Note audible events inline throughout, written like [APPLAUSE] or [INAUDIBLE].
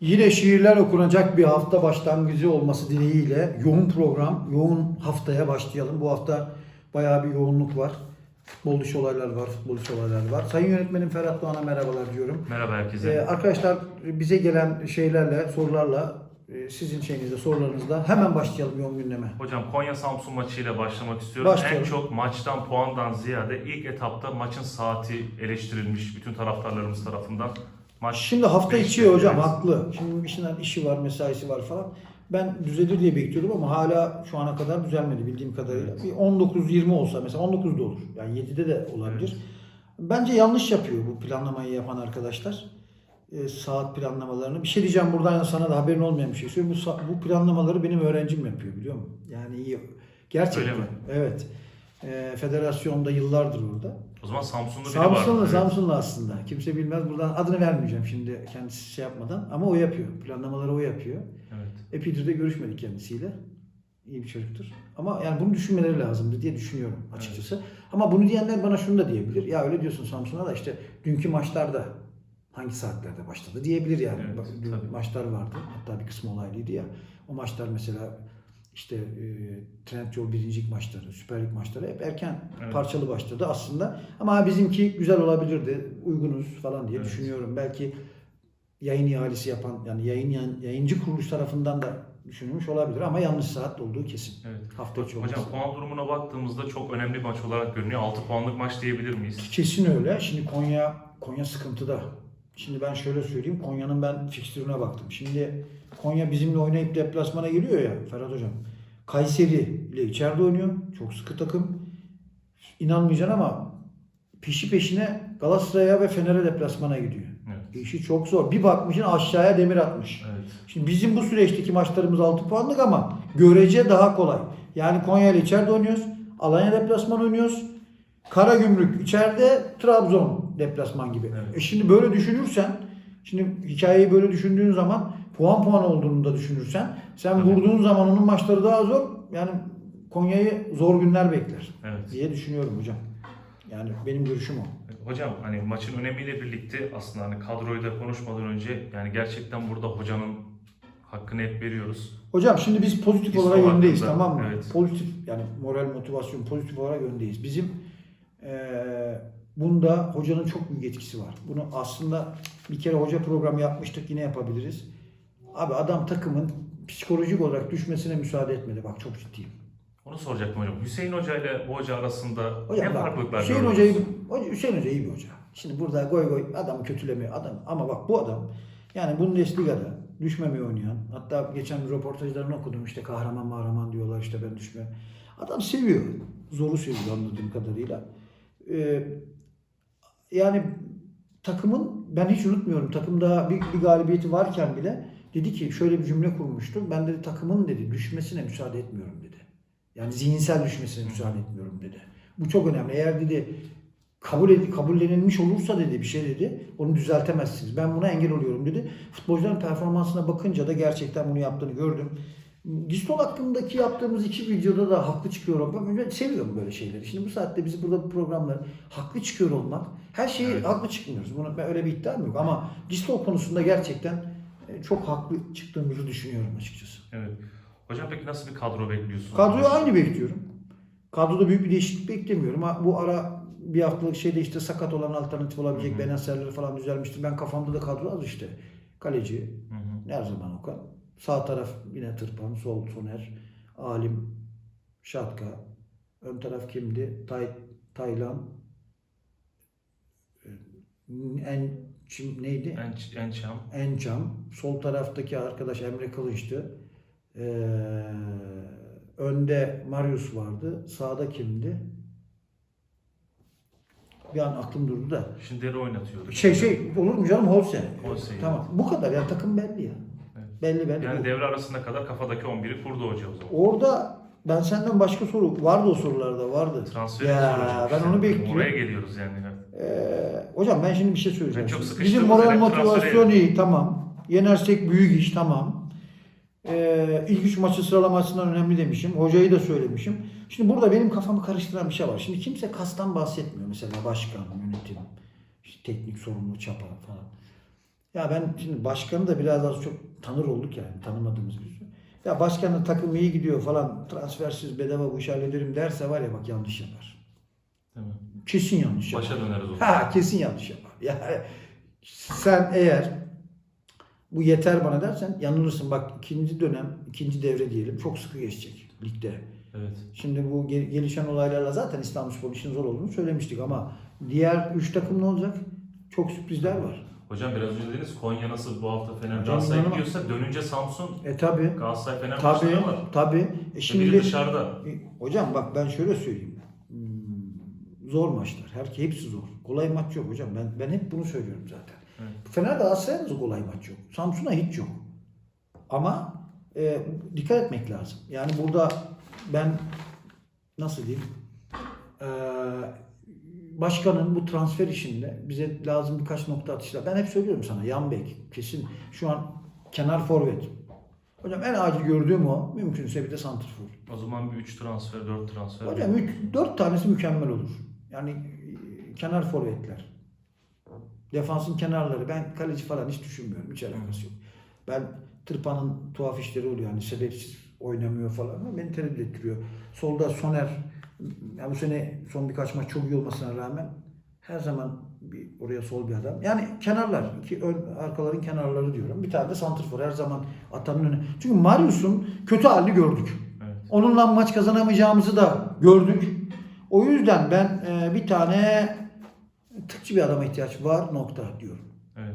Yine şiirler okunacak bir hafta başlangıcı olması dileğiyle yoğun program, yoğun haftaya başlayalım. Bu hafta bayağı bir yoğunluk var. Futbol dışı olaylar var, futbol içi olaylar var. Sayın yönetmenim Ferhat Doğan'a merhabalar diyorum. Merhaba herkese. Ee, arkadaşlar bize gelen şeylerle, sorularla, e, sizin şeyinizde, sorularınızla hemen başlayalım yoğun gündeme. Hocam Konya Samsun maçıyla başlamak istiyorum. Başlayalım. En çok maçtan puandan ziyade ilk etapta maçın saati eleştirilmiş bütün taraftarlarımız tarafından. Maç Şimdi hafta beş içi hocam evet. haklı. Şimdi işinden işi var, mesaisi var falan. Ben düzelir diye bekliyordum ama hala şu ana kadar düzelmedi bildiğim kadarıyla. Bir 19-20 olsa mesela 19 da olur. Yani 7'de de olabilir. Bence yanlış yapıyor bu planlamayı yapan arkadaşlar. Ee, saat planlamalarını. Bir şey diyeceğim buradan sana da haberin olmayan bir şey söyleyeyim. Bu, bu planlamaları benim öğrencim yapıyor biliyor musun? Yani iyi. Gerçekten. Öyle mi? Evet. Ee, federasyonda yıllardır orada. O zaman Samsunlu biri var. Samsunlu, Evet. Samsunlu aslında. Kimse bilmez. Buradan adını vermeyeceğim şimdi kendisi şey yapmadan. Ama o yapıyor. Planlamaları o yapıyor. Evet. Epeydir de görüşmedik kendisiyle. İyi bir çocuktur. Ama yani bunu düşünmeleri lazımdı diye düşünüyorum açıkçası. Ama bunu diyenler bana şunu da diyebilir. Ya öyle diyorsun Samsun'a da işte dünkü maçlarda hangi saatlerde başladı diyebilir yani. Evet, Bak, dün tabii. maçlar vardı. Hatta bir kısmı olaylıydı ya. O maçlar mesela işte e, Trendyol birincilik maçları, Süper Lig maçları hep erken Evet. parçalı başladı aslında. Ama bizimki güzel olabilirdi, uygunuz falan diye Evet. düşünüyorum. Belki yayın ihalesi yapan yani yayın yayıncı kuruluş tarafından da düşünülmüş olabilir ama yanlış saat olduğu kesin. Evet. Hafta içi olması. Hocam puan durumuna baktığımızda çok önemli maç olarak görünüyor. 6 puanlık maç diyebilir miyiz? Kesin öyle. Şimdi Konya Konya sıkıntıda. Şimdi ben şöyle söyleyeyim. Konya'nın ben fikstürüne baktım. Şimdi Konya bizimle oynayıp deplasmana geliyor ya Ferhat Hocam. Kayseri ile içeride oynuyor. Çok sıkı takım. İnanmayacaksın ama peşi peşine Galatasaray'a ve Fener'e deplasmana gidiyor. Evet. İşi çok zor. Bir bakmışsın aşağıya demir atmış. Evet. Şimdi bizim bu süreçteki maçlarımız 6 puanlık ama görece daha kolay. Yani Konya ile içeride oynuyoruz. Alanya deplasman oynuyoruz. Karagümrük içeride, Trabzon deplasman gibi. Evet. E şimdi böyle düşünürsen, şimdi hikayeyi böyle düşündüğün zaman puan puan olduğunu da düşünürsen, sen Tabii. vurduğun zaman onun maçları daha zor. Yani Konya'yı zor günler bekler Evet. diye düşünüyorum hocam. Yani benim görüşüm o. Hocam hani maçın önemiyle birlikte aslında hani kadroyu da konuşmadan önce yani gerçekten burada hocanın hakkını hep veriyoruz. Hocam şimdi biz pozitif Biz olarak öndeyiz hakkında, tamam mı? evet. Pozitif yani moral motivasyon pozitif olarak öndeyiz. Bizim eee bunda hocanın çok büyük etkisi var. Bunu aslında bir kere hoca programı yapmıştık yine yapabiliriz. Abi adam takımın psikolojik olarak düşmesine müsaade etmedi. Bak çok ciddiyim. Onu soracaktım hocam. Hüseyin Hoca ile bu hoca arasında Hocam ne bak, farklılıklar Hüseyin hoca, Hüseyin Hoca iyi bir hoca. Şimdi burada goy goy adamı kötülemiyor adam. Ama bak bu adam yani Bundesliga'da düşmemeye oynayan hatta geçen bir röportajlarını okudum işte kahraman mahraman diyorlar işte ben düşme. Adam seviyor. Zoru seviyor anladığım kadarıyla. Ee, yani takımın ben hiç unutmuyorum takımda bir, bir galibiyeti varken bile dedi ki şöyle bir cümle kurmuştu. Ben dedi takımın dedi düşmesine müsaade etmiyorum dedi. Yani zihinsel düşmesine müsaade etmiyorum dedi. Bu çok önemli. Eğer dedi kabul ed- kabullenilmiş olursa dedi bir şey dedi onu düzeltemezsiniz. Ben buna engel oluyorum dedi. Futbolcuların performansına bakınca da gerçekten bunu yaptığını gördüm. Distol hakkındaki yaptığımız iki videoda da haklı çıkıyorum. Ben seviyorum böyle şeyleri. Şimdi bu saatte bizi burada bu programları haklı çıkıyor olmak. Her şeyi Evet. haklı çıkmıyoruz. Bunu, ben öyle bir iddiam yok ama Distol konusunda gerçekten çok haklı çıktığımızı düşünüyorum açıkçası. Evet. Hocam peki nasıl bir kadro bekliyorsunuz? Kadroyu aynı bekliyorum. Kadroda büyük bir değişiklik beklemiyorum. Bu ara bir haftalık şeyde işte sakat olan alternatif olabilecek. Benaserleri falan düzelmiştir. Ben kafamda da kadro az işte. Kaleci Hı hı. her zaman Okan. Sağ taraf yine Tırpan, sol Soner, Alim, Şatka. Ön taraf kimdi? Tay, Taylan. Ee, En Çim neydi? En, Ençam. Ençam. Sol taraftaki arkadaş Emre Kılıç'tı. Ee, önde Marius vardı. Sağda kimdi? Bir an aklım durdu da. Şinder'i oynatıyordu. Şey şey olur mu canım Holse. Holse, Tamam. Bu kadar ya takım belli ya. Evet. Belli belli. Yani Bu. devre arasında kadar kafadaki 11'i kurdu hoca o zaman. Orada ben senden başka soru vardı o sorularda vardı. Transfer Ya ben onu bekliyorum. Oraya geliyoruz yani. Ee, hocam ben şimdi bir şey söyleyeceğim. Ben çok Bizim moral motivasyon iyi tamam. Yenersek büyük iş tamam. Ee, ilk üç maçı sıralamasından önemli demişim. Hocayı da söylemişim. Şimdi burada benim kafamı karıştıran bir şey var. Şimdi kimse kastan bahsetmiyor. Mesela başkan, yönetim, işte teknik sorumlu çapa falan. Ya ben şimdi başkanı da biraz az çok tanır olduk yani tanımadığımız bir. Ya başkanın takım iyi gidiyor falan transfersiz bedava bu işi hallederim derse var ya bak yanlış yapar. Mi? Kesin yanlış yapar. Başa döneriz o. Ha kesin yanlış yapar. Yani sen eğer bu yeter bana dersen yanılırsın. Bak ikinci dönem, ikinci devre diyelim çok sıkı geçecek ligde. Evet. Şimdi bu gel- gelişen olaylarla zaten İstanbulspor işin zor olduğunu söylemiştik ama diğer üç takım ne olacak? Çok sürprizler var. Hocam biraz önce dediniz Konya nasıl bu hafta Fener Galatasaray gidiyorsa dönünce Samsun E tabi. Galatasaray Fener Tabi. maçları var. Tabi. E Şimdi biri dışarıda. E, Hocam bak ben şöyle söyleyeyim. Hmm, Zor maçlar. Her hepsi zor. Kolay maç yok hocam. Ben ben hep bunu söylüyorum zaten. Evet. Fener Galatasaray'da da kolay maç yok. Samsun'a hiç yok. Ama e, dikkat etmek lazım. Yani burada ben nasıl diyeyim? E, başkanın bu transfer işinde bize lazım birkaç nokta atışlar. Ben hep söylüyorum sana yan bek kesin şu an kenar forvet. Hocam en acil gördüğüm o. Mümkünse bir de santrfor. O zaman bir 3 transfer, 4 transfer. Hocam 3 4 tanesi mükemmel olur. Yani e, kenar forvetler. Defansın kenarları. Ben kaleci falan hiç düşünmüyorum. Hiç alakası yok. Ben Tırpan'ın tuhaf işleri oluyor. Yani sebepsiz oynamıyor falan. Ama beni tereddüt ettiriyor. Solda Soner ya bu sene son birkaç maç çok iyi olmasına rağmen her zaman bir oraya sol bir adam. Yani kenarlar, iki ön arkaların kenarları diyorum. Bir tane de santrfor her zaman atanın önüne. Çünkü Marius'un kötü halini gördük. Evet. Onunla maç kazanamayacağımızı da gördük. O yüzden ben e, bir tane tıkçı bir adama ihtiyaç var nokta diyorum. Evet.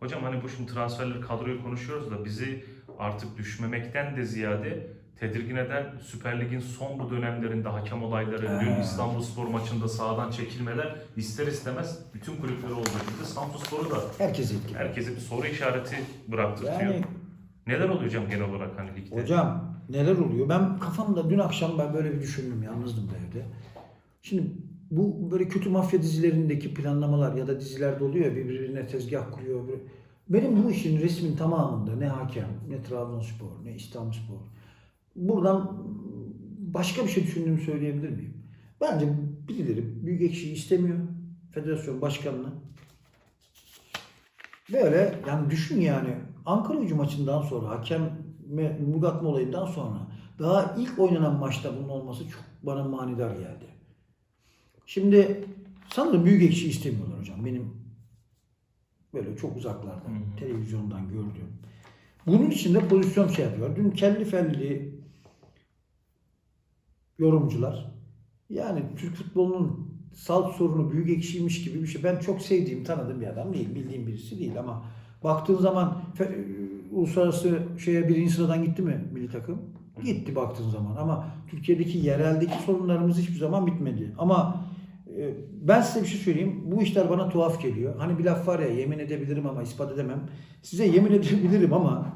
Hocam hani bu şimdi transferleri kadroyu konuşuyoruz da bizi artık düşmemekten de ziyade tedirgin eden Süper Lig'in son bu dönemlerinde hakem olayları, Ha. dün İstanbulspor maçında sağdan çekilmeler ister istemez bütün kulüpleri olduğu gibi Samsunspor'u da Herkes etkili. herkese bir soru işareti bıraktırtıyor. Yani Neler oluyor hocam genel olarak hani ligde? hocam neler oluyor? Ben kafamda dün akşam ben böyle bir düşündüm. Yalnızdım da evde. Şimdi bu böyle kötü mafya dizilerindeki planlamalar ya da dizilerde oluyor birbirine tezgah kuruyor. Benim bu işin resmin tamamında ne hakem, ne Trabzonspor, ne İstanbulspor. Buradan başka bir şey düşündüğümü söyleyebilir miyim? Bence birileri büyük ekşiyi istemiyor. Federasyon başkanını. Böyle yani düşün yani Ankara gücü maçından sonra hakem Mugatma olayından sonra daha ilk oynanan maçta bunun olması çok bana manidar geldi. Şimdi sanırım büyük ekşi istemiyorlar hocam. Benim böyle çok uzaklarda Hı hı. televizyondan gördüğüm. Bunun için de pozisyon şey yapıyor. Dün kelli felli yorumcular yani Türk futbolunun salt sorunu büyük ekşiymiş gibi bir şey. Ben çok sevdiğim, tanıdığım bir adam değil. Bildiğim birisi değil ama baktığın zaman fe- uluslararası şeye birinci sıradan gitti mi milli takım? Gitti baktığın zaman ama Türkiye'deki yereldeki sorunlarımız hiçbir zaman bitmedi. Ama e, ben size bir şey söyleyeyim. Bu işler bana tuhaf geliyor. Hani bir laf var ya yemin edebilirim ama ispat edemem. Size yemin edebilirim ama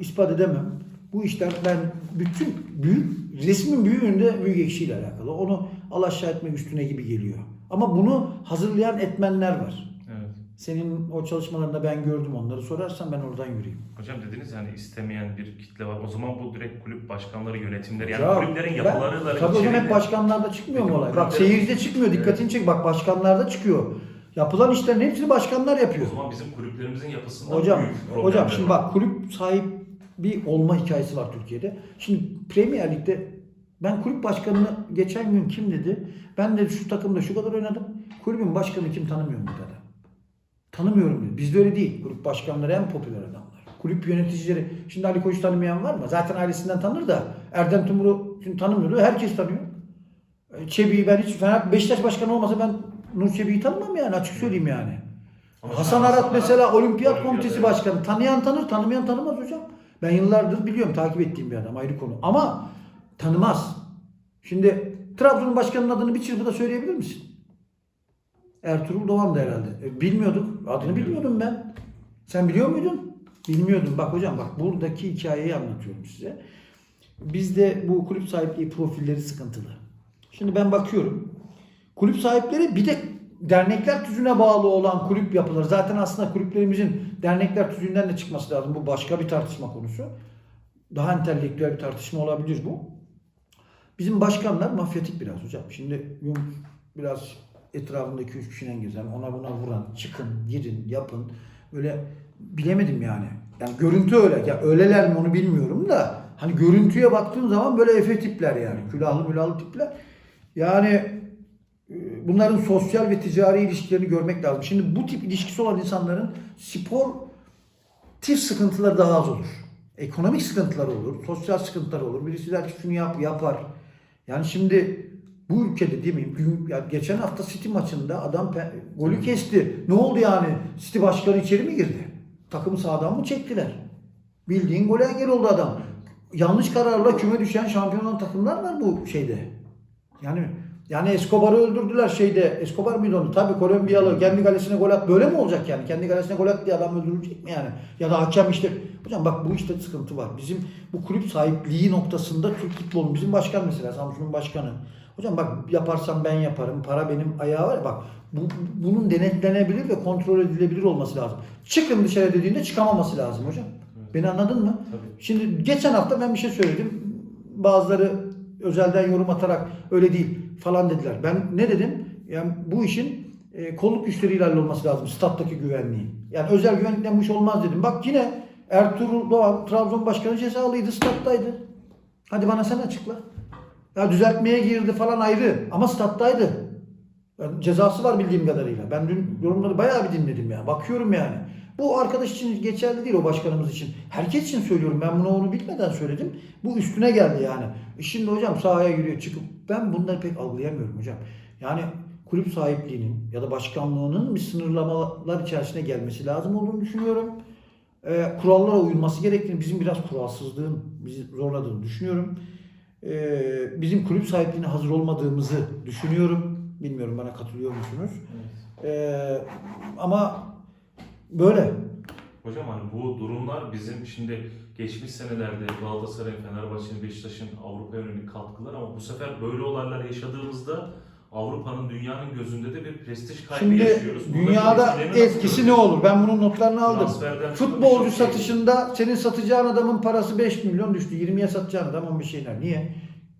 ispat edemem. Bu işler ben bütün büyük resmin büyüğünde büyük ekşiyle alakalı. Onu alaşağı etmek üstüne gibi geliyor. Ama bunu hazırlayan etmenler var. Evet. Senin o çalışmalarında ben gördüm onları. Sorarsan ben oradan yürüyeyim. Hocam dediniz yani istemeyen bir kitle var. O zaman bu direkt kulüp başkanları, yönetimleri yani Ya, kulüplerin ben- yapılarıyla Tabii hocam hep başkanlarda çıkmıyor mu olay? Bak seyircide çıkmıyor. Dikkatini çek. Bak başkanlarda çıkıyor. Yapılan işlerin hepsini başkanlar yapıyor. O zaman bizim kulüplerimizin yapısında Hocam, büyük hocam şimdi var. bak kulüp sahibi olma hikayesi var Türkiye'de. Şimdi Premier Lig'de ben kulüp başkanını geçen gün kim dedi? Ben de şu takımda şu kadar oynadım. Kulübün başkanı kim tanımıyorum dedi. Tanımıyorum dedi. Bizde öyle değil. Kulüp başkanları en popüler adamlar. Kulüp yöneticileri. Şimdi Ali Koç'u tanımayan var mı? Zaten ailesinden tanır da. Erdem Timur'u tanımıyordu. Herkes tanıyor. E, Çebi'yi ben hiç Fener Beşiktaş başkanı olmasa ben Nur Çebi'yi tanımam yani açık söyleyeyim yani. Ama Hasan Hasan Arat mesela Olimpiyat Olimpiyat, Komitesi evet. Başkanı. Tanıyan tanır, tanımayan tanımaz hocam. Ben yıllardır biliyorum, takip ettiğim bir adam ayrı konu. Ama tanımaz. Şimdi Trabzon'un başkanının adını bir çırpıda söyleyebilir misin? Ertuğrul Doğan da herhalde. E, bilmiyorduk. Adını bilmiyordum ben. Sen biliyor muydun? Bilmiyordum. Bak hocam bak buradaki hikayeyi anlatıyorum size. Bizde bu kulüp sahipliği profilleri sıkıntılı. Şimdi ben bakıyorum. Kulüp sahipleri bir de dernekler tüzüğüne bağlı olan kulüp yapıları. Zaten aslında kulüplerimizin dernekler tüzüğünden de çıkması lazım. Bu başka bir tartışma konusu. Daha entelektüel bir tartışma olabilir bu. Bizim başkanlar mafyatik biraz hocam. Şimdi biraz etrafındaki üç kişiden gezen, ona buna vuran, çıkın, girin, yapın. Böyle bilemedim yani. Yani görüntü öyle. Ya öyleler mi onu bilmiyorum da hani görüntüye baktığım zaman böyle efe tipler yani. Külahlı mülahlı tipler. Yani e, bunların sosyal ve ticari ilişkilerini görmek lazım. Şimdi bu tip ilişkisi olan insanların spor tip sıkıntıları daha az olur. Ekonomik sıkıntılar olur, sosyal sıkıntılar olur. Birisi der ki şunu yap, yapar. Yani şimdi bu ülkede değil mi? Ya geçen hafta City maçında adam golü kesti. Ne oldu yani? City başkanı içeri mi girdi? Takımı sağdan mı çektiler? Bildiğin gole engel oldu adam. Yanlış kararla küme düşen şampiyon olan takımlar var bu şeyde. Yani yani Escobar'ı öldürdüler şeyde. Escobar mıydı onu? Tabii Kolombiyalı kendi kalesine gol at. Böyle mi olacak yani? Kendi kalesine gol at diye adam öldürülecek mi yani? Ya da hakem işte. Hocam bak bu işte sıkıntı var. Bizim bu kulüp sahipliği noktasında Türk futbolu bizim başkan mesela Samsun'un başkanı. Hocam bak yaparsam ben yaparım. Para benim ayağı var. ya, Bak bu, bunun denetlenebilir ve kontrol edilebilir olması lazım. Çıkın dışarı dediğinde çıkamaması lazım hocam. Beni anladın mı? Tabii. Şimdi geçen hafta ben bir şey söyledim. Bazıları özelden yorum atarak öyle değil falan dediler. Ben ne dedim? Yani bu işin e, kolluk güçleriyle hallolması lazım. Stat'taki güvenliği. Yani özel güvenlikten bu olmaz dedim. Bak yine Ertuğrul Doğan Trabzon Başkanı cezalıydı. Stat'taydı. Hadi bana sen açıkla. Ya düzeltmeye girdi falan ayrı. Ama stat'taydı. Yani cezası var bildiğim kadarıyla. Ben dün yorumları bayağı bir dinledim ya. Bakıyorum yani. Bu arkadaş için geçerli değil o başkanımız için. Herkes için söylüyorum. Ben bunu onu bilmeden söyledim. Bu üstüne geldi yani. E şimdi hocam sahaya giriyor çıkıp ben bunları pek algılayamıyorum hocam. Yani kulüp sahipliğinin ya da başkanlığının bir sınırlamalar içerisine gelmesi lazım olduğunu düşünüyorum. Ee, kurallara uyulması gerektiğini, bizim biraz kuralsızlığın bizi zorladığını düşünüyorum. Ee, bizim kulüp sahipliğine hazır olmadığımızı düşünüyorum. Bilmiyorum bana katılıyor musunuz? Ee, ama böyle. Hocam hani bu durumlar bizim şimdi geçmiş senelerde Galatasaray'ın, Fenerbahçe'nin, Beşiktaş'ın Avrupa yönelik katkıları ama bu sefer böyle olaylar yaşadığımızda Avrupa'nın dünyanın gözünde de bir prestij kaybı Şimdi yaşıyoruz. Buradaki dünyada etkisi ne olur? Ben bunun notlarını aldım. Transferden Futbolcu çok şey- satışında senin satacağın adamın parası 5 milyon düştü. 20'ye satacağın adam 15 şeyler. Niye?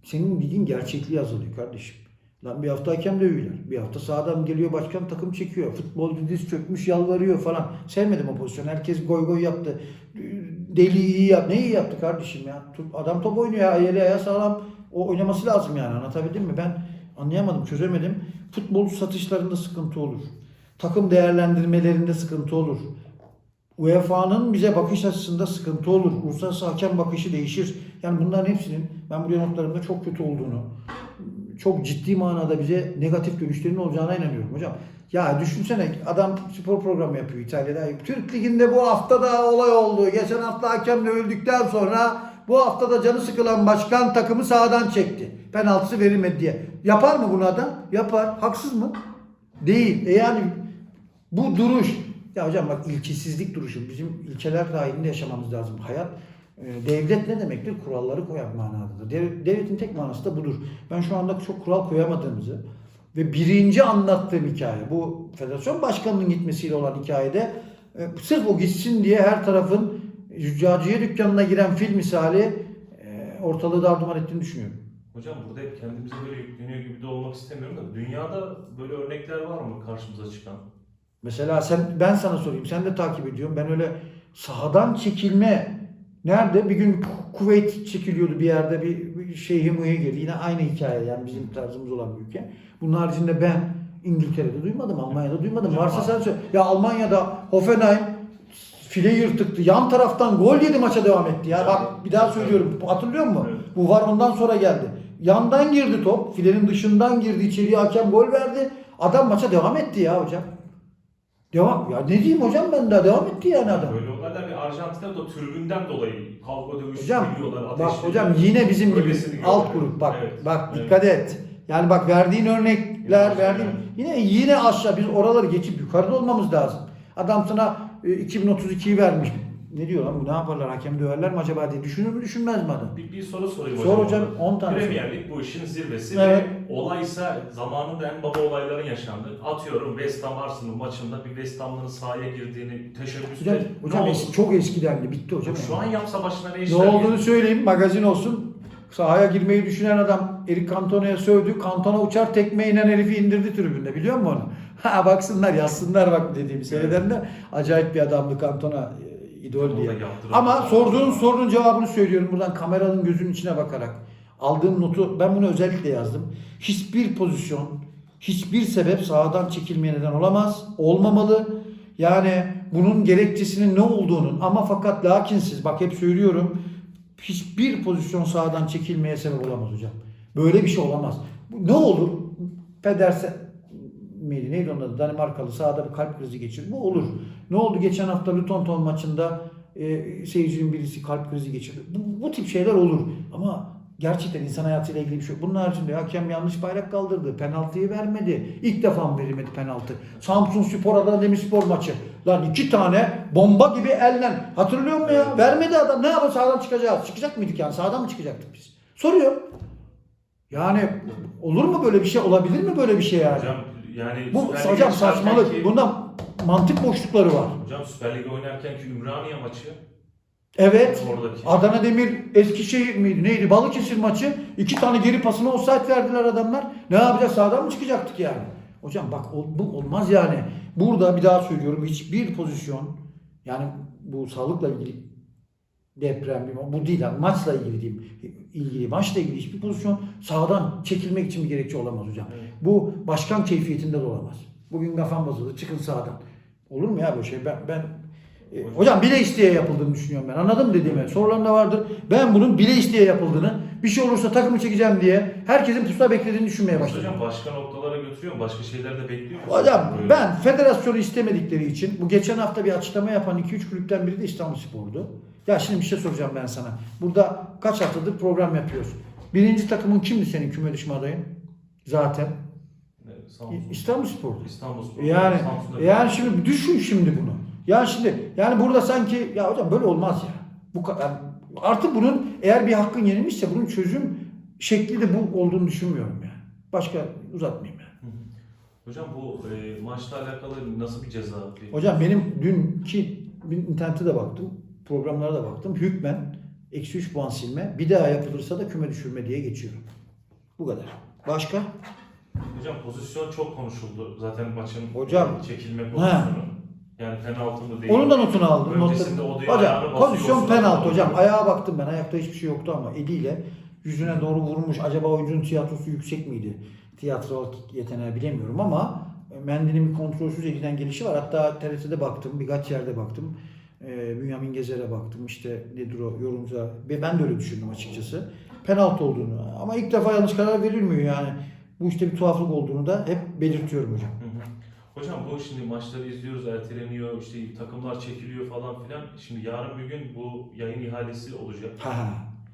Senin ligin gerçekliği azalıyor kardeşim. Lan bir hafta hakem dövüyorlar. Bir hafta sağdan geliyor başkan takım çekiyor. Futbolcu diz çökmüş yalvarıyor falan. Sevmedim o pozisyonu. Herkes goy goy yaptı. Deli iyi yap. Ne iyi yaptı kardeşim ya? Adam top oynuyor ya. Ayağıyla ayağı sağlam. O oynaması lazım yani. Anlatabildim mi? Ben anlayamadım, çözemedim. Futbolcu satışlarında sıkıntı olur. Takım değerlendirmelerinde sıkıntı olur. UEFA'nın bize bakış açısında sıkıntı olur. Uluslararası hakem bakışı değişir. Yani bunların hepsinin ben buraya notlarımda çok kötü olduğunu, çok ciddi manada bize negatif dönüşlerin olacağına inanıyorum hocam. Ya düşünsene adam spor programı yapıyor İtalya'da. Türk Ligi'nde bu hafta da olay oldu. Geçen hafta hakemle öldükten sonra bu hafta da canı sıkılan başkan takımı sağdan çekti. Penaltısı verilmedi diye. Yapar mı bunu adam? Yapar. Haksız mı? Değil. E yani bu duruş. Ya hocam bak ilkesizlik duruşu. Bizim ilkeler dahilinde yaşamamız lazım. Hayat devlet ne demektir? Kuralları koyan manadadır. Dev- Devletin tek manası da budur. Ben şu anda çok kural koyamadığımızı ve birinci anlattığım hikaye bu federasyon başkanının gitmesiyle olan hikayede e, sırf o gitsin diye her tarafın züccaciye dükkanına giren fil misali e, ortalığı darduman ettiğini düşünüyorum. Hocam burada hep kendimize böyle yükleniyor gibi de olmak istemiyorum da dünyada böyle örnekler var mı karşımıza çıkan? Mesela sen ben sana sorayım. Sen de takip ediyorsun. Ben öyle sahadan çekilme nerede? Bir gün Ku- Kuveyt çekiliyordu bir yerde bir, bir şeyhi muhi girdi. Yine aynı hikaye yani bizim tarzımız olan bir ülke. Bunun haricinde ben İngiltere'de duymadım, Almanya'da duymadım. Hocam, Varsa sen söyle. Ya Almanya'da Hoffenheim file yırtıktı. Yan taraftan gol yedi maça devam etti ya. Bak bir daha söylüyorum. Hatırlıyor musun? Evet. Bu var ondan sonra geldi. Yandan girdi top. Filenin dışından girdi. içeriye hakem gol verdi. Adam maça devam etti ya hocam. Devam. Ya ne diyeyim hocam ben daha devam etti yani adam. Bir Arjantin'de de tribünden dolayı kavga dövüş Hocam biliyorlar. bak hocam yine bizim gibi alt grup bak Evet, bak evet. dikkat et. Yani bak verdiğin örnekler Yine verdiğin yine yine aşağı biz oraları geçip yukarıda olmamız lazım. Adam sana e, 2032'yi vermiş. Ne diyor lan bu ne yaparlar hakem döverler mi acaba diye düşünür mü düşünmez mi adam? Bir, bir soru sorayım Sor hocam. hocam, orada. 10 tane Premier Lig bu işin zirvesi Evet. ve olaysa zamanında en baba olayların yaşandı. Atıyorum West Ham Arsenal maçında bir West Ham'ların sahaya girdiğini teşebbüste Hocam, ne hocam oldu? eski, çok eskidendi bitti hocam. Şu an yapsa başına ne Ne işler olduğunu gelir? söyleyeyim magazin olsun. Sahaya girmeyi düşünen adam Eric Cantona'ya sövdü. Cantona uçar tekmeyle herifi indirdi tribünde biliyor musun onu? [LAUGHS] Ha baksınlar yazsınlar bak dediğimi seyredenler acayip bir adamdı Kantona e, idol diye. Ama sorduğun sorunun cevabını söylüyorum buradan kameranın gözünün içine bakarak. Aldığım notu ben bunu özellikle yazdım. Hiçbir pozisyon, hiçbir sebep sahadan çekilmeye neden olamaz, olmamalı. Yani bunun gerekçesinin ne olduğunun ama fakat lakinsiz bak hep söylüyorum hiçbir pozisyon sahadan çekilmeye sebep olamaz hocam. Böyle bir şey olamaz. Ne olur? Pedersen miydi? Neydi onun adı? Danimarkalı sahada bir kalp krizi geçirir. Bu olur. Ne oldu geçen hafta Luton maçında e, seyircinin birisi kalp krizi geçirdi. Bu, bu tip şeyler olur. Ama gerçekten insan hayatıyla ilgili bir şey. Bunun haricinde hakem yanlış bayrak kaldırdı. Penaltıyı vermedi. İlk defa mı verilmedi penaltı? Samsun Spor Adana Demirspor maçı. Lan iki tane bomba gibi ellen. Hatırlıyor musun ya? Vermedi adam. Ne yapalım sağdan çıkacağız. Çıkacak mıydık yani? Sağdan mı çıkacaktık biz? Soruyor. Yani olur mu böyle bir şey? Olabilir mi böyle bir şey yani? Hocam yani Bu Süper Lig'e hocam çıkarken saçmalık. ki- Bunda mantık boşlukları var. Hocam Süper Lig'e oynarken ki Ümraniye maçı Evet. oradaki. Adana Demir Eskişehir miydi neydi Balıkesir maçı iki tane geri pasını offside verdiler adamlar. Ne yapacağız sağdan mı çıkacaktık yani? Hocam bak ol- bu olmaz yani. Burada bir daha söylüyorum hiçbir pozisyon yani bu sağlıkla ilgili deprem bu değil yani maçla ilgili diyeyim ilgili maçla ilgili hiçbir pozisyon sağdan çekilmek için bir gerekçe olamaz hocam. Evet. Bu başkan keyfiyetinde de olamaz. Bugün kafam bozuldu çıkın sağdan. Olur mu ya böyle şey? Ben, ben e, hocam bile isteye yapıldığını düşünüyorum ben. Anladım dediğimi. Sorulan da vardır. Ben bunun bile isteye yapıldığını, bir şey olursa takımı çekeceğim diye herkesin pusuda beklediğini düşünmeye başladım. Hocam başka noktalara götürüyor mu? Başka şeyler de bekliyor mu? Hocam Böyle. ben federasyonu istemedikleri için bu geçen hafta bir açıklama yapan 2-3 kulüpten biri de İstanbul Spor'du. Ya şimdi bir şey soracağım ben sana. Burada kaç haftadır program yapıyoruz. Birinci takımın kimdi senin küme düşme adayın? Zaten. Samsun. İstanbul Spor'du. İstanbul Spor. Yani yani şimdi düşün şimdi bunu. Ya şimdi yani burada sanki ya hocam böyle olmaz ya. Bu kadar artık bunun eğer bir hakkın yenilmişse bunun çözüm şekli de bu olduğunu düşünmüyorum yani. Başka uzatmayayım yani. Hocam bu e, maçla alakalı nasıl bir ceza? Hocam benim dünkü internete de baktım. Programlara da baktım. Hükmen eksi 3 puan silme. Bir daha yapılırsa da küme düşürme diye geçiyor. Bu kadar. Başka? Hocam pozisyon çok konuşuldu. Zaten maçın Hocam. çekilme pozisyonu. Yani penaltı mı değil. Onun da notunu aldım. Öncesinde o diyor, Hocam pozisyon penaltı hocam. Ayağa baktım ben. Ayakta hiçbir şey yoktu ama eliyle yüzüne doğru vurmuş. Acaba oyuncunun tiyatrosu yüksek miydi? Tiyatro yeteneği bilemiyorum ama Mendy'nin bir kontrolsüz elden gelişi var. Hatta TRT'de baktım. Birkaç yerde baktım. Ee, Bünyamin Gezer'e baktım. İşte nedir o yorumcular. Ve ben de öyle düşündüm açıkçası. Penaltı olduğunu. Ama ilk defa yanlış karar verilmiyor yani. Bu işte bir tuhaflık olduğunu da hep belirtiyorum hocam. Hı hı. Hocam bu şimdi maçları izliyoruz, erteleniyor, işte takımlar çekiliyor falan filan. Şimdi yarın bir gün bu yayın ihalesi olacak. Ha.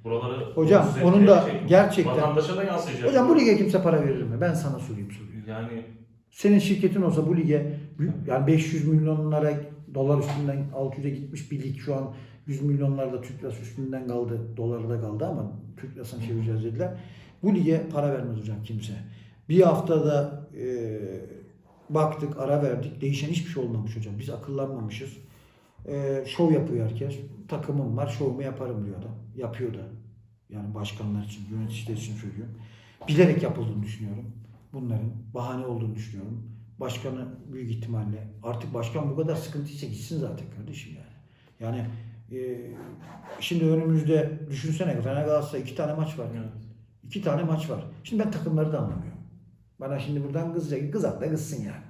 Buraları Hocam, onun da gerçekten- Vatandaşa da yansıyacak. Hocam bu lige kimse para verir mi? Ben sana sorayım soruyu. Yani Senin şirketin olsa bu lige yani 500 milyonlara dolar üstünden 600'e gitmiş bir lig şu an 100 milyonlarda Türk lirası üstünden kaldı. Doları da kaldı ama Türk lirasına çevireceğiz dediler. Bu lige para vermez hocam kimse. Bir haftada e, baktık ara verdik. Değişen hiçbir şey olmamış hocam. Biz akıllanmamışız. E, şov yapıyor herkes. Takımım var şovumu yaparım diyor adam. Yapıyor da. Yani başkanlar için, yöneticiler için söylüyorum. Bilerek yapıldığını düşünüyorum bunların bahane olduğunu düşünüyorum. Başkanı büyük ihtimalle artık başkan bu kadar sıkıntıysa gitsin zaten kardeşim yani. Yani e, şimdi önümüzde düşünsene Fener Galatasaray iki tane maç var. evet. İki tane maç var. Şimdi ben takımları da anlamıyorum. Bana şimdi buradan kızacak. Kızak da kızsın yani.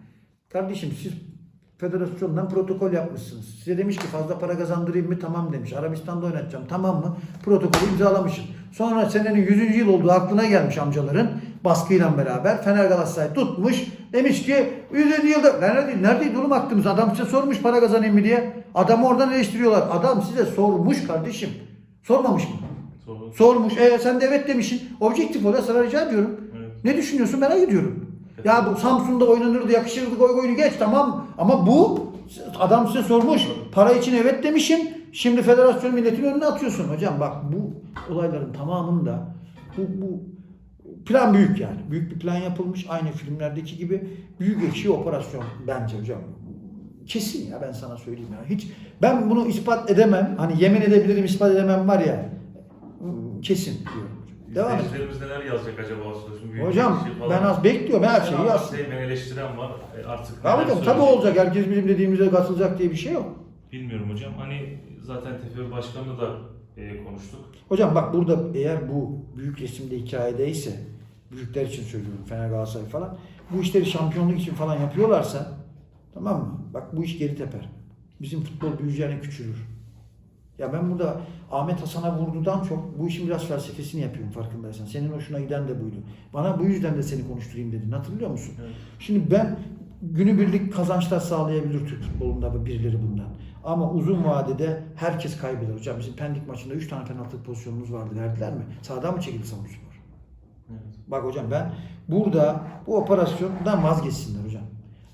Kardeşim siz federasyondan protokol yapmışsınız. Size demiş ki fazla para kazandırayım mı? Tamam demiş. Arabistan'da oynatacağım. Tamam mı? Protokolü imzalamışsın. Sonra senenin 100. yıl olduğu aklına gelmiş amcaların baskıyla beraber. Fener Galatasaray tutmuş. Demiş ki 100. yılda nerede, neredeydi oğlum aklımız? Adam size sormuş para kazanayım mı diye. Adamı oradan eleştiriyorlar. Adam size sormuş kardeşim. Sormamış mı? Sorun. Sormuş. E sen de evet demişsin. Objektif ol ya sana rica ediyorum. Evet. Ne düşünüyorsun merak ediyorum. Ya bu Samsun'da oynanırdı yakışırdı goy goyunu geç tamam. Ama bu adam size sormuş. Para için evet demişsin. Şimdi federasyon milletin önüne atıyorsun. Hocam bak bu olayların tamamında bu, bu plan büyük yani. Büyük bir plan yapılmış. Aynı filmlerdeki gibi büyük ekşi operasyon bence hocam. Kesin ya ben sana söyleyeyim ya. Hiç ben bunu ispat edemem. Hani yemin edebilirim ispat edemem var ya. Kesin diyorum. Devam et. Neler yazacak acaba Ağustos'un büyük Hocam bir şey ben az bekliyorum her şeyi yazsın. beni eleştiren var. E, Artık Ya neler hocam tabii söyleyecek? olacak. Herkes bizim dediğimize katılacak diye bir şey yok. Bilmiyorum hocam. Hani zaten TFF Başkanı'nı da e, konuştuk. Hocam bak burada eğer bu büyük resimde hikayedeyse büyükler için söylüyorum Fener Galatasaray falan bu işleri şampiyonluk için falan yapıyorlarsa tamam mı? Bak bu iş geri teper. Bizim futbol büyüyeceğine küçülür. Ya ben burada Ahmet Hasan'a vurdudan çok bu işin biraz felsefesini yapıyorum farkındaysan. Senin hoşuna giden de buydu. Bana bu yüzden de seni konuşturayım dedin. Hatırlıyor musun? Evet. Şimdi ben günübirlik kazançlar sağlayabilir Türk futbolunda birileri bundan. Ama uzun vadede herkes kaybeder. Hocam bizim Pendik maçında 3 tane penaltı pozisyonumuz vardı. Verdiler mi? Sağdan mı çekildi Samsunspor? Evet. Bak hocam ben burada bu operasyondan vazgeçsinler hocam.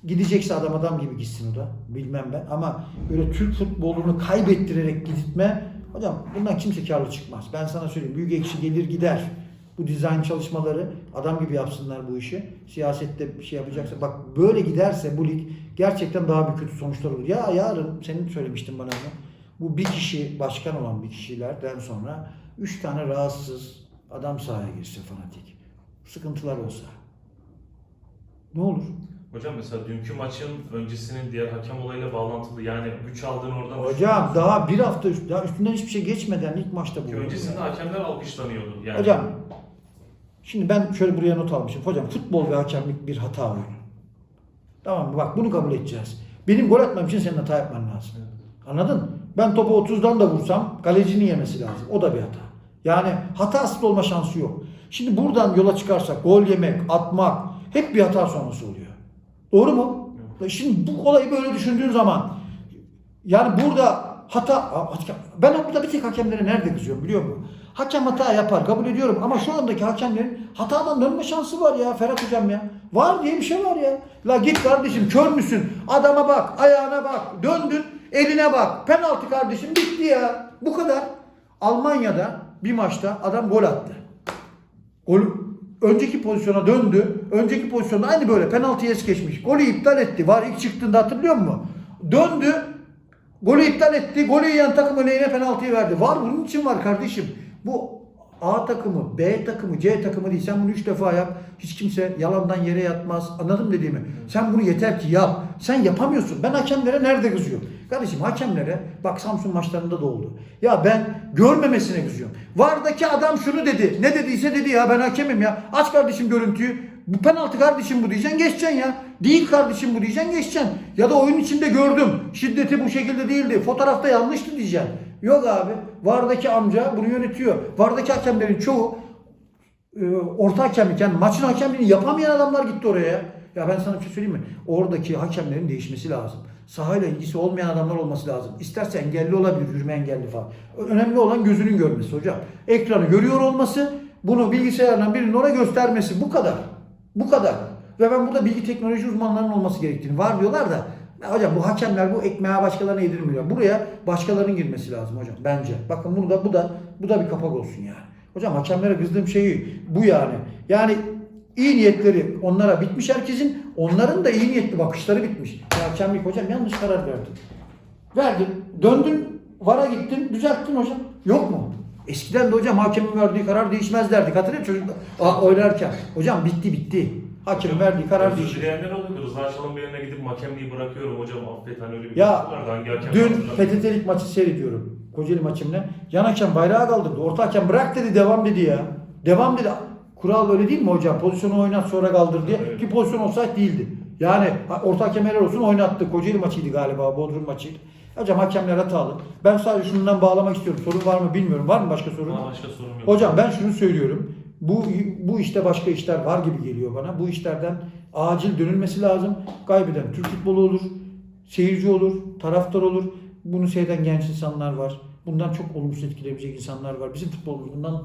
Gidecekse adam adam gibi gitsin o da. Bilmem ben. Ama böyle Türk futbolunu kaybettirerek gitme hocam bundan kimse karlı çıkmaz. Ben sana söyleyeyim. Büyük ekşi gelir gider. Bu dizayn çalışmaları adam gibi yapsınlar bu işi. Siyasette bir şey yapacaksa bak böyle giderse bu lig gerçekten daha bir kötü sonuçlar olur. Ya yarın senin söylemiştin bana bunu. Bu bir kişi başkan olan bir kişilerden sonra üç tane rahatsız adam sahaya girse fanatik. Sıkıntılar olsa. Ne olur? Hocam mesela dünkü maçın öncesinin diğer hakem olayıyla bağlantılı. Yani güç aldığın oradan Hocam daha bir hafta üst, daha üstünden hiçbir şey geçmeden ilk maçta bu. Öncesinde ya. hakemler alkışlanıyordu. Yani. Hocam şimdi ben şöyle buraya not almışım. Hocam futbol ve hakemlik bir hata oyunu. Tamam mı? Bak bunu kabul edeceğiz. Benim gol atmam için senin hata yapman lazım. Anladın? Ben topu 30'dan da vursam kalecinin yemesi lazım. O da bir hata. Yani hatasız olma şansı yok. Şimdi buradan yola çıkarsak gol yemek, atmak hep bir hata sonrası oluyor. Doğru mu? Şimdi bu olayı böyle düşündüğün zaman yani burada hata ben burada bir tek hakemlere nerede kızıyorum biliyor musun? Hakem hata yapar kabul ediyorum ama şu andaki hakemlerin hatadan dönme şansı var ya Ferhat hocam ya. Var diye bir şey var ya. La git kardeşim kör müsün? Adama bak, ayağına bak, döndün, eline bak. Penaltı kardeşim bitti ya. Bu kadar. Almanya'da bir maçta adam gol attı. Gol önceki pozisyona döndü. Önceki pozisyonda aynı böyle penaltıya es geçmiş. Golü iptal etti. Var ilk çıktığında hatırlıyor musun? Döndü. Golü iptal etti. Golü yiyen takım lehine penaltıyı verdi. Var bunun için var kardeşim. Bu A takımı, B takımı, C takımı değil. Sen bunu üç defa yap. Hiç kimse yalandan yere yatmaz. Anladın dediğimi? Sen bunu yeter ki yap. Sen yapamıyorsun. Ben hakemlere nerede kızıyorum? Kardeşim hakemlere bak Samsun maçlarında da oldu. Ya ben görmemesine kızıyorum. Vardaki adam şunu dedi. Ne dediyse dedi ya ben hakemim ya. Aç kardeşim görüntüyü. Bu penaltı kardeşim bu diyeceksin geçeceksin ya. Değil kardeşim bu diyeceksin geçeceksin. Ya da oyun içinde gördüm. Şiddeti bu şekilde değildi. Fotoğrafta yanlıştı diyeceksin. Yok abi. Vardaki amca bunu yönetiyor. Vardaki hakemlerin çoğu e, orta hakemlik yani maçın hakemliğini yapamayan adamlar gitti oraya. Ya ben sana bir şey söyleyeyim mi? Oradaki hakemlerin değişmesi lazım. Sahayla ilgisi olmayan adamlar olması lazım. İsterse engelli olabilir, yürüme engelli falan. Önemli olan gözünün görmesi hocam. Ekranı görüyor olması, bunu bilgisayardan birinin oraya göstermesi. Bu kadar. Bu kadar. Ve ben burada bilgi teknoloji uzmanlarının olması gerektiğini var diyorlar da ya hocam bu hakemler bu ekmeğe başkalarına yedirmiyor. Buraya başkalarının girmesi lazım hocam bence. Bakın bunu da bu da bu da bir kapak olsun yani. Hocam hakemlere kızdığım şeyi bu yani. Yani iyi niyetleri onlara bitmiş herkesin. Onların da iyi niyetli bakışları bitmiş. Ya hakemlik hocam yanlış karar verdin. Verdin. Döndün vara gittin düzelttin hocam. Yok mu? Eskiden de hocam hakemin verdiği karar değişmez derdik. Hatırlıyor musun çocuklar? Aa, oynarken. Hocam bitti bitti. Hakemin verdiği karar Özür değişir. dileyenler oluyordu. Rıza Çalınbay'a yerine gidip hakemliği bırakıyorum hocam affet hani öyle bir Ya, lafı vardı. Hangi hakem Dün hatırlamıyorum. PTT'lik maçı seyrediyorum. Kocaeli maçımla. Yan hakem bayrağı kaldırdı. Orta hakem bırak dedi devam dedi ya. Devam dedi. Kural öyle değil mi hocam? Pozisyonu oynat sonra kaldır diye. Evet. Ki pozisyon olsaydı değildi. Yani ha- orta hakem helal olsun oynattı. Kocaeli maçıydı galiba. Bodrum maçıydı. Hocam hakemler hatalı. Ben sadece şundan bağlamak istiyorum. Sorun var mı bilmiyorum. Var mı başka sorun? Bana başka sorum yok. Hocam ben şunu söylüyorum. Bu bu işte başka işler var gibi geliyor bana. Bu işlerden acil dönülmesi lazım. Kaybeden Türk futbolu olur, seyirci olur, taraftar olur. Bunu seyreden genç insanlar var. Bundan çok olumsuz etkileyebilecek insanlar var. Bizim futbolumuz bundan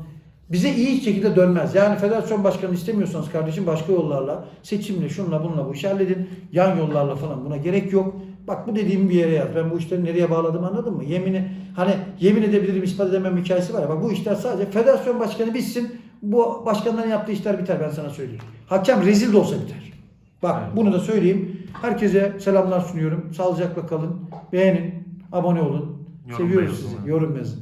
bize iyi şekilde dönmez. Yani federasyon başkanı istemiyorsanız kardeşim başka yollarla, seçimle, şunla bununla bu işi halledin. Yan yollarla falan buna gerek yok. Bak bu dediğim bir yere yaz. Ben bu işleri nereye bağladım anladın mı? Yemini hani yemin edebilirim ispat edemem hikayesi var ya. Bak bu işler sadece federasyon başkanı bitsin. Bu başkanların yaptığı işler biter ben sana söyleyeyim. Hakem rezil de olsa biter. Bak Evet. bunu da söyleyeyim. Herkese selamlar sunuyorum. Sağlıcakla kalın. Beğenin, abone olun. Yorum Seviyoruz sizi. Yorum yazın.